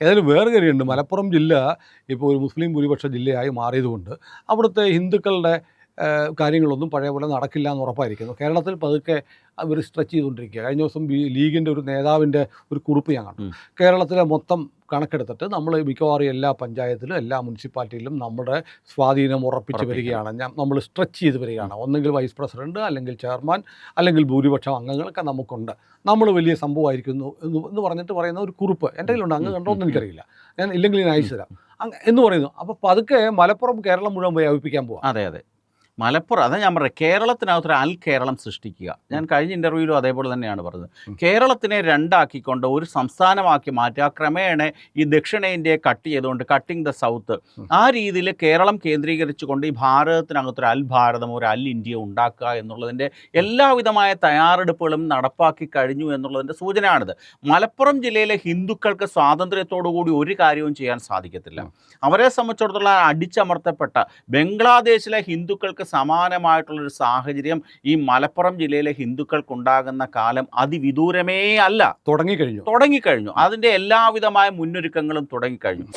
ഏതായാലും വേറെ കാര്യമുണ്ട്. മലപ്പുറം ജില്ല ഇപ്പോൾ ഒരു മുസ്ലിം ഭൂരിപക്ഷ ജില്ലയായി മാറിയതുകൊണ്ട് അവിടുത്തെ ഹിന്ദുക്കളുടെ കാര്യങ്ങളൊന്നും പഴയ പോലെ നടക്കില്ല എന്ന് ഉറപ്പായിരിക്കുന്നു. കേരളത്തിൽ പതുക്കെ അവർ സ്ട്രെച്ച് ചെയ്തുകൊണ്ടിരിക്കുക കഴിഞ്ഞ ദിവസം ലീഗിന്റെ ഒരു നേതാവിന്റെ ഒരു കുറിപ്പ് ഞാൻ കണ്ടു. കേരളത്തിലെ മൊത്തം കണക്കെടുത്തിട്ട് നമ്മൾ മിക്കവാറും എല്ലാ പഞ്ചായത്തിലും എല്ലാ മുനിസിപ്പാലിറ്റിയിലും നമ്മുടെ സ്വാധീനം ഉറപ്പിച്ച് വരികയാണ്. ഞാൻ നമ്മൾ സ്ട്രെച്ച് ചെയ്ത് വരികയാണ്. ഒന്നെങ്കിൽ വൈസ് പ്രസിഡന്റ് അല്ലെങ്കിൽ ചെയർമാൻ അല്ലെങ്കിൽ ഭൂരിപക്ഷം അംഗങ്ങളൊക്കെ നമുക്കുണ്ട്. നമ്മൾ വലിയ സംഭവമായിരിക്കുന്നു എന്ന് എന്ന് പറഞ്ഞിട്ട് പറയുന്ന ഒരു കുറിപ്പ് എന്റെ കയ്യിലുണ്ട്. അങ്ങ് കണ്ടോന്ന് കണ്ടോ എന്ന് എനിക്കറിയില്ല. ഞാൻ ഇല്ലെങ്കിൽ ഞാൻ അയച്ചു തരാം. അങ്ങ് എന്ന് പറയുന്നു. അപ്പോൾ പതുക്കെ മലപ്പുറം കേരളം മുഴുവൻ വ്യാപിപ്പിക്കാൻ പോവാം. അതെ അതെ. മലപ്പുറം അതാ ഞാൻ പറയാം കേരളത്തിനകത്തൊരു അൽ കേരളം സൃഷ്ടിക്കുക. ഞാൻ കഴിഞ്ഞ ഇന്റർവ്യൂവിലും അതേപോലെ തന്നെയാണ് പറഞ്ഞത്. കേരളത്തിനെ രണ്ടാക്കിക്കൊണ്ട് ഒരു സംസ്ഥാനമാക്കി മാറ്റുക. ക്രമേണ ഈ ദക്ഷിണേന്ത്യയെ കട്ട് ചെയ്തുകൊണ്ട് കട്ടിങ് ദ സൗത്ത് ആ രീതിയിൽ കേരളം കേന്ദ്രീകരിച്ചുകൊണ്ട് ഈ ഭാരതത്തിനകത്തൊരു അൽ ഭാരതം ഒരു അൽ ഇന്ത്യ ഉണ്ടാക്കുക എന്നുള്ളതിന്റെ എല്ലാവിധമായ തയ്യാറെടുപ്പുകളും നടപ്പാക്കി കഴിഞ്ഞു എന്നുള്ളതിന്റെ സൂചനയാണിത്. മലപ്പുറം ജില്ലയിലെ ഹിന്ദുക്കൾക്ക് സ്വാതന്ത്ര്യത്തോടു കൂടി ഒരു കാര്യവും ചെയ്യാൻ സാധിക്കത്തില്ല. അവരെ സംബന്ധിച്ചിടത്തോളം അടിച്ചമർത്തപ്പെട്ട ബംഗ്ലാദേശിലെ ഹിന്ദുക്കൾക്ക് സമാനമായിട്ടുള്ളൊരു സാഹചര്യം ഈ മലപ്പുറം ജില്ലയിലെ ഹിന്ദുക്കൾക്കുണ്ടാകുന്ന കാലം അതിവിദൂരമേ അല്ല. തുടങ്ങിക്കഴിഞ്ഞു. തുടങ്ങിക്കഴിഞ്ഞു. അതിന്റെ എല്ലാവിധമായ മുന്നൊരുക്കങ്ങളും തുടങ്ങിക്കഴിഞ്ഞു.